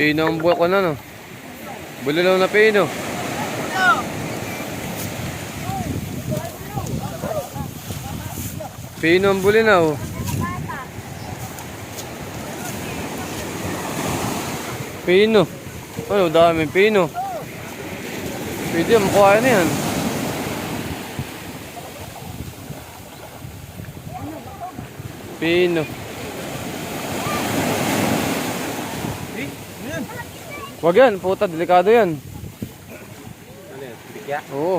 Pino ang buwak ko na no. Bululaw na pino. Pino ang bulinaw. Pino. Ano, dami pino. Pwede, makuha na yan. Pino. Wag yan, puta, delikado yan. Ano yan? Bigya? Oo.